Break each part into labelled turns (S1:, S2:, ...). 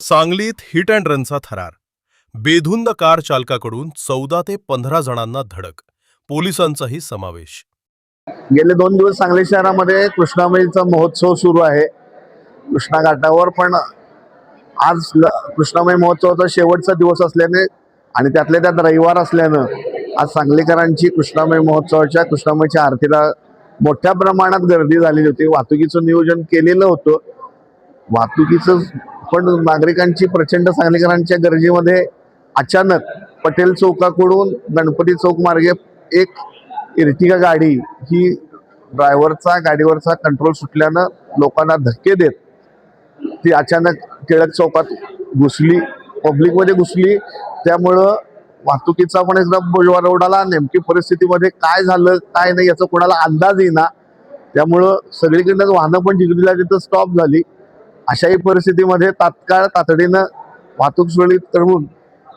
S1: सांगलीत hit and रनचा थरार. बेधुंद car चालकाकडून चौदा ते पंधरा जणांना धडक. पोलिसांचाही समावेश.
S2: गेले दोन दिवस सांगली शहरामध्ये कृष्णामाईचा महोत्सव सुरू आहे. कृष्णा घाटावर पण आज ल- कृष्णामाई महोत्सवाचा शेवटचा दिवस असल्याने आणि त्यातल्या त्यात रविवार असल्यानं आज सांगलीकरांची कृष्णामाई महोत्सवाच्या कृष्णामाईच्या आरतीला मोठ्या प्रमाणात गर्दी झालेली होती. वाहतुकीचं नियोजन केलेलं होतं. वाहतुकीचं पण नागरिकांची प्रचंड सांगलीकरांच्या गरजेमध्ये अचानक पटेल चौकाकडून गणपती चौक मार्गे एक इर्टिगा गाडी ही ड्रायव्हरचा गाडीवरचा कंट्रोल सुटल्यानं लोकांना धक्के देत ती अचानक टिळक चौकात घुसली पब्लिकमध्ये घुसली. त्यामुळं वाहतुकीचा पण एकदा बोजवार उडाला नेमकी परिस्थितीमध्ये काय झालं काय नाही याचा कोणाला अंदाज येईना. त्यामुळं सगळीकडनं वाहनं पण जिकडीला तिथं स्टॉप झाली. अशाही परिस्थितीमध्ये तात्काळ तातडीनं वाहतूक सुरळीत करून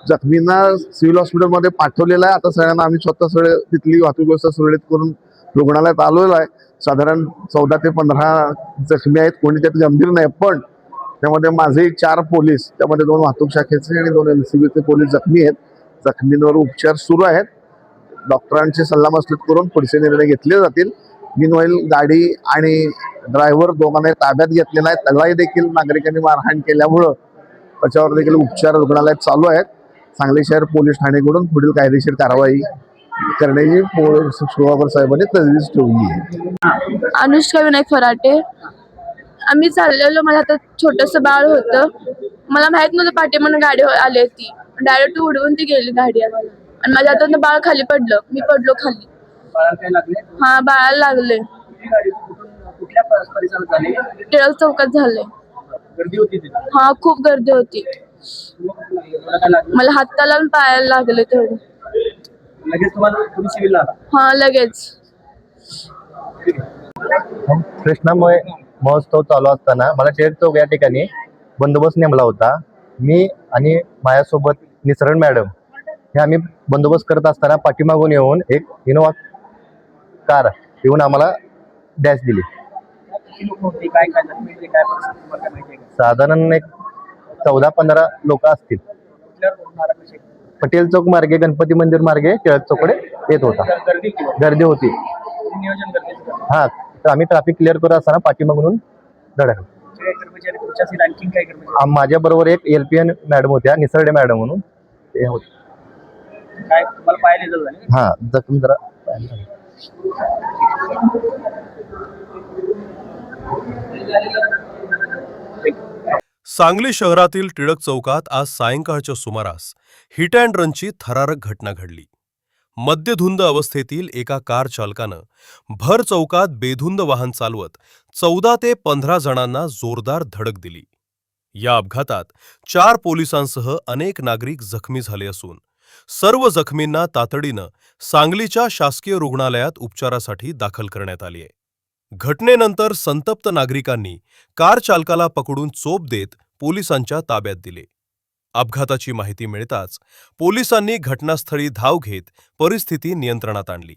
S2: जखमींना सिव्हिल हॉस्पिटलमध्ये पाठवलेलं आहे. आता सगळ्यांना आम्ही स्वतः सगळे तिथली वाहतूक व्यवस्था सुरळीत करून रुग्णालयात आलेलो आहे. साधारण चौदा ते पंधरा जखमी आहेत. कोणी त्यात गंभीर नाही पण त्यामध्ये माझे चार पोलीस त्यामध्ये दोन वाहतूक शाखेचे आणि दोन एल सी बीचे पोलीस जखमी आहेत. जखमींवर उपचार सुरू आहेत. डॉक्टरांचे सल्लामसलत करून पुढचे निर्णय घेतले जातील. मिनवाईल गाडी आणि ड्रायव्हर दोघांनाही ताब्यात घेतलेला आहे त्यालाही देखील नागरिकांनी मारहाण केल्यामुळं त्याच्यावर देखील उपचार रुग्णालयात चालू आहेत. सांगली शहर पोलीस ठाणेकडून पुढील कायदेशीर कारवाई करण्याची पोलीस साहेबांनी तजवीज ठेवली आहे.
S3: अनुष्का विनायक फराटे. आम्ही चाललेलो माझ्या आता छोटस बाळ होतं. मला माहीत नव्हतं पाठीमागून गाडी आली होती. डायरेक्ट उडवून ती गेली गाडी आम्हाला. आणि माझ्या हातातून बाळ खाली पडलं. मी पडलो खाली.
S4: बाळाला काय लागले?
S3: हा बाळाला लागले.
S4: कुठली गाडी कुठून कुठल्या प- परिसरात झाली?
S3: टिळक चौकात झाले.
S4: गर्दी होती तिथे?
S3: हा खूप गर्दी होती.
S4: तुम्हाला काय लागलं
S3: मला हाताला आणि पायाला लागले थोडे
S4: लगेच तुम्हाला तुम्ही सिव्हिलला आला?
S3: हा लगेच.
S5: कृष्णामुळे महोत्सव चालू असताना मला टिळक चौक या ठिकाणी बंदोबस्त नेमला होता. मी आणि माझ्यासोबत निसरण मॅडम हे आम्ही बंदोबस्त करत असताना पाठीमागून येऊन एक इनोवा कार येऊन आम्हाला डॅश दिली.
S4: का?
S5: साधारण एक चौदा पंधरा लोक असतील. पटेल चौक मार्गे गणपती मंदिर मार्गे टिळक चौकडे येत होता.
S4: गर्दी
S5: होती. हा तर आम्ही ट्रॅफिक क्लिअर करत असताना पाठीमागून धडक आ- माझ्याबरोबर एक एल पी एन मॅडम होत्या निसर्डे मॅडम म्हणून ते होते. हा जखम जरा
S1: सांगली शहरातील टिळक चौकात आज सायंकाळच्या सुमारास हिट अँड रनची थरारक घटना घडली. मद्यधुंद अवस्थेतील एका कार चालकानं भर चौकात बेधुंद वाहन चालवत चौदा ते पंधरा जणांना जोरदार धडक दिली. या अपघातात चार पोलिसांसह अनेक नागरिक जखमी झाले असून सर्व जखमींना तातडीनं सांगलीच्या शासकीय रुग्णालयात उपचारासाठी दाखल करण्यात आली आहे घटनेनंतर संतप्त नागरिकांनी कार चालकाला पकडून चोप देत पोलिसांच्या ताब्यात दिले. अपघाताची माहिती मिळताच पोलिसांनी घटनास्थळी धाव घेत परिस्थिती नियंत्रणात आणली.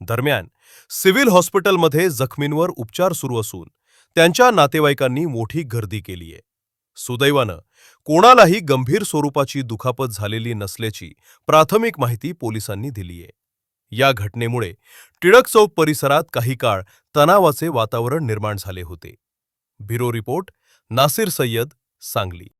S1: दरम्यान सिव्हिल हॉस्पिटलमध्ये जखमींवर उपचार सुरू असून त्यांच्या नातेवाईकांनी मोठी गर्दी केलीय. सुदैवानं कोणालाही गंभीर स्वरूपाची दुखापत झालेली नसल्याची प्राथमिक माहिती पोलिसांनी दिलीय या घटनेमुळे टिळक चौक परिसरात काही काळ तणावाचे वातावरण निर्माण झाले होते. Bureau report Nasir Sayyad Sangli.